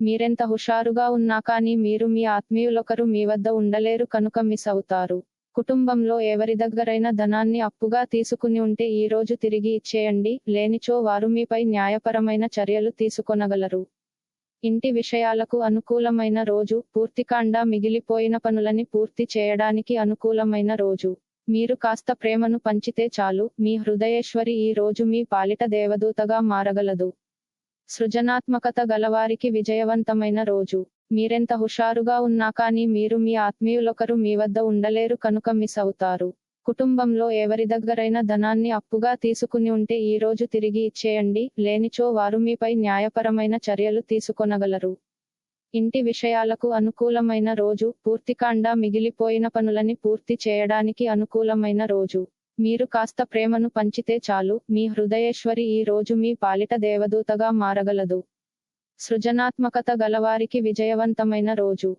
మీరెంత హుషారుగా ఉన్నా కానీ మీరు మీ ఆత్మీయులొకరు మీ వద్ద ఉండలేరు కనుక మిస్ అవుతారు. కుటుంబంలో ఎవరి దగ్గరైనా ధనాన్ని అప్పుగా తీసుకుని ఉంటే ఈ రోజు తిరిగి ఇచ్చేయండి. లేనిచో వారు మీపై న్యాయపరమైన చర్యలు తీసుకొనగలరు. ఇంటి విషయాలకు అనుకూలమైన రోజు పూర్తికాండ మిగిలిపోయిన పనులని పూర్తి చేయడానికి అనుకూలమైన రోజు. మీరు కాస్త ప్రేమను పంచితే చాలు. మీ హృదయేశ్వరి ఈ రోజు మీ పాలిట దేవదూతగా మారగలదు. సృజనాత్మకత గలవారికి విజయవంతమైన రోజు. మీరెంత హుషారుగా ఉన్నా కానీ మీరు మీ ఆత్మీయులొకరు మీ వద్ద ఉండలేరు కనుక మిస్ అవుతారు. కుటుంబంలో ఎవరి దగ్గరైనా ధనాన్ని అప్పుగా తీసుకుని ఉంటే ఈ రోజు తిరిగి ఇచ్చేయండి. లేనిచో వారు మీపై న్యాయపరమైన చర్యలు తీసుకొనగలరు. ఇంటి విషయాలకు అనుకూలమైన రోజు. పూర్తికాండ మిగిలిపోయిన పనులని పూర్తి చేయడానికి అనుకూలమైన రోజు. మీరు కాస్త ప్రేమను పంచితే చాలు మీ హృదయేశ్వరి ఈ రోజు మీ పాలిట దేవదూతగా మారగలదు. సృజనాత్మకత గలవారికి విజయవంతమైన రోజు.